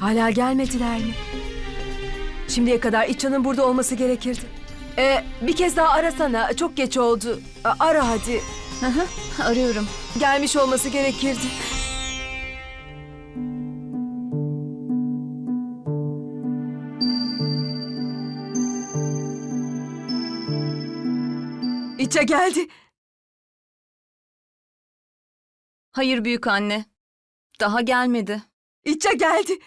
Hala gelmediler mi? Şimdiye kadar İçan'ın burada olması gerekirdi. Ee, bir kez daha arasana. Çok geç oldu. A- Ara hadi. Hı, arıyorum. Gelmiş olması gerekirdi. İça geldi. Hayır büyük anne. Daha gelmedi. İça geldi.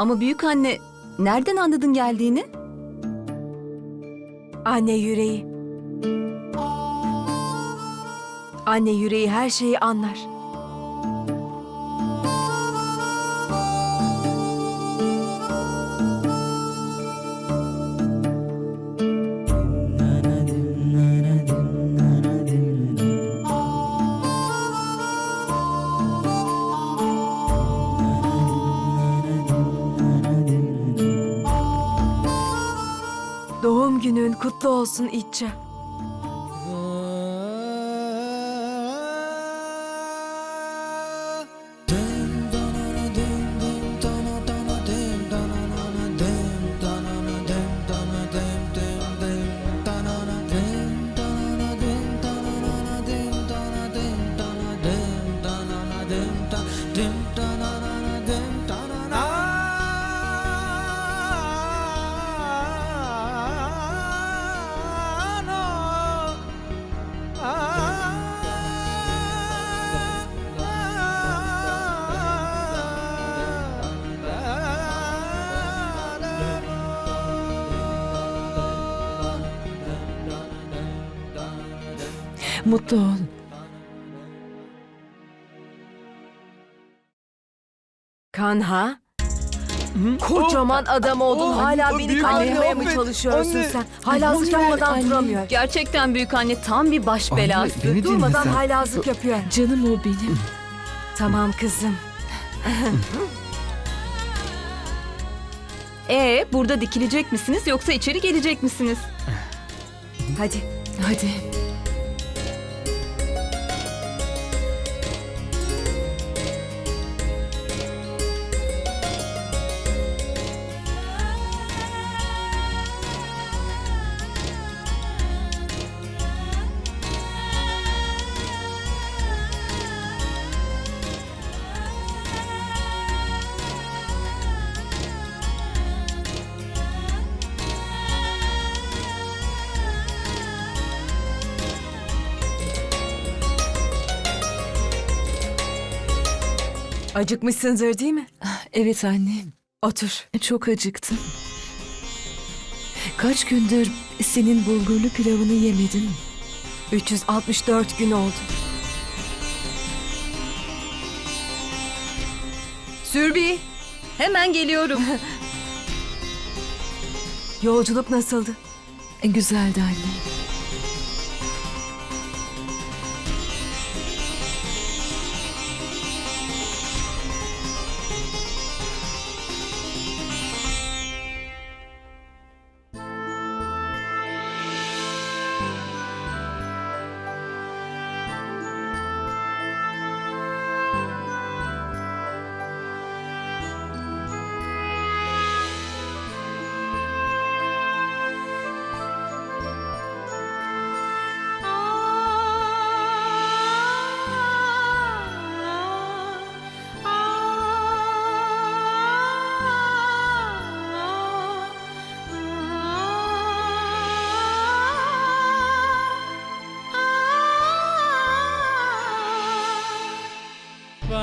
Ama büyük anne nereden anladın geldiğini? Anne yüreği. Anne yüreği her şeyi anlar. Olsun İtça. Mutlu ol. Kanha? Kocaman adam oldun. Oh, Hala oh, beni büyük kandırmaya anne, mı affet. çalışıyorsun Anne. sen? Hala Boş ver sıçramadan anne. duramıyor. Gerçekten büyük anne tam bir baş Anne, belası. beni dinle Durmadan sen. haylazlık yapıyor. Canım o benim. Tamam kızım. Ee, burada dikilecek misiniz yoksa içeri gelecek misiniz? Hadi. Hadi. Acıkmışsındır değil mi? Evet annem. Otur. Çok acıktım. Kaç gündür senin bulgurlu pilavını yemedim. 364 gün oldu. Sürbi, Hemen geliyorum. yolculuk nasıldı? E, Güzeldi anne.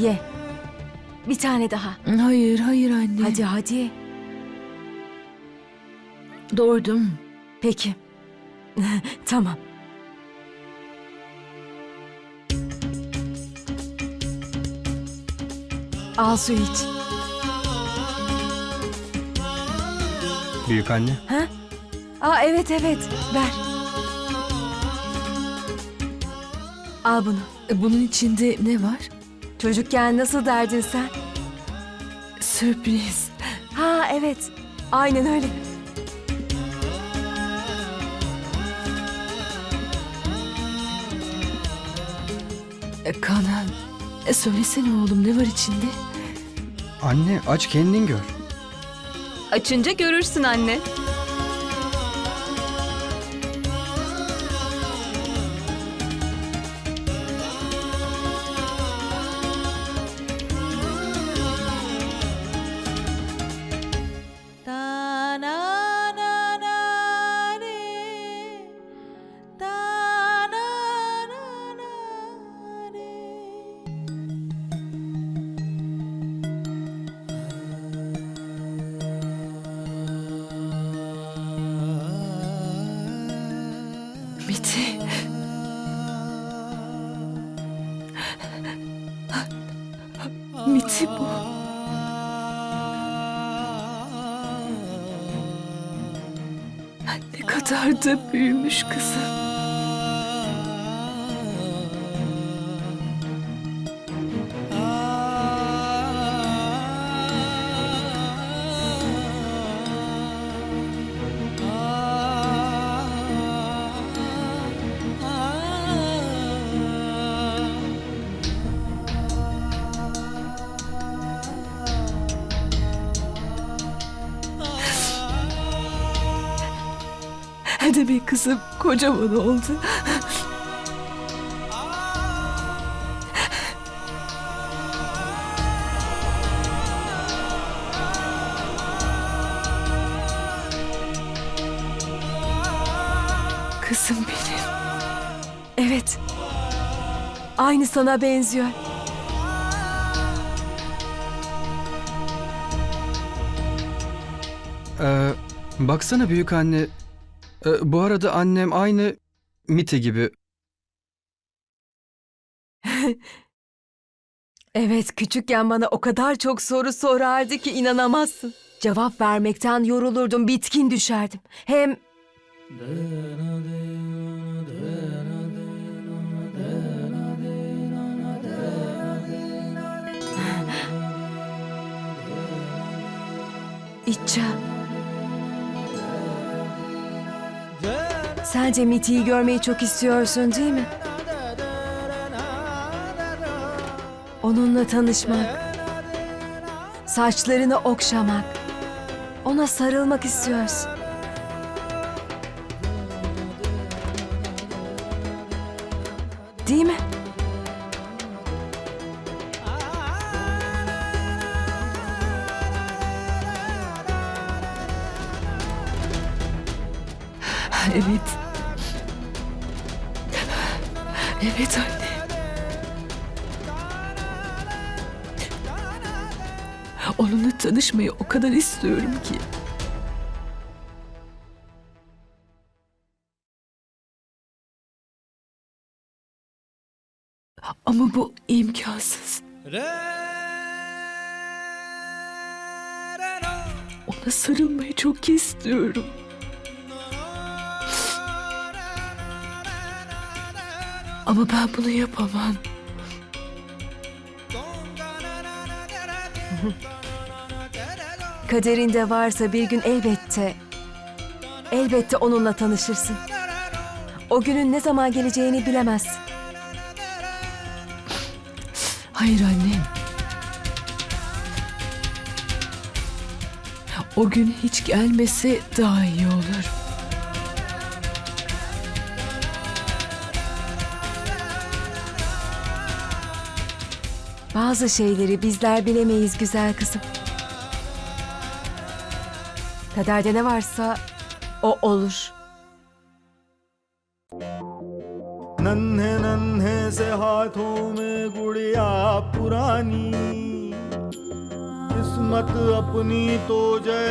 ye. Bir tane daha. Hayır, hayır anne. Hadi hadi. Doğurdum. Peki. tamam. Al su iç. Büyük anne. Ha? Aa evet evet. Ver. Al bunu. E, Bunun içinde ne var? Çocukken nasıl derdin sen? Sürpriz. Ha evet. Aynen öyle. E, Kanan. E, söylesene oğlum ne var içinde? Anne aç kendin gör. Açınca görürsün anne. Miti bu. Ne kadar da büyümüş kızım. Be kızım kocaman oldu. Kızım benim. Evet. Aynı sana benziyor. Ee, baksana büyük anne. Ee, bu arada annem aynı Miti gibi. Evet, küçükken bana o kadar çok soru sorardı ki inanamazsın. Cevap vermekten yorulurdum, bitkin düşerdim. Hem İtça. Sence Miti'yi görmeyi çok istiyorsun değil mi? Onunla tanışmak, saçlarını okşamak, ona sarılmak istiyorsun. Evet anne. Onunla tanışmayı o kadar istiyorum ki. Ama bu imkansız. Ona sarılmayı çok istiyorum. Ama ben bunu yapamam. Kaderinde varsa bir gün elbette, elbette onunla tanışırsın. O günün ne zaman geleceğini bilemezsin. Hayır annem. O gün hiç gelmese daha iyi olur. Bazı şeyleri bizler bilemeyiz güzel kızım. Kaderde ne varsa o olur. नन्हे नन्हे से हाथों में गुड़िया पुरानी किस्मत अपनी तो जैसे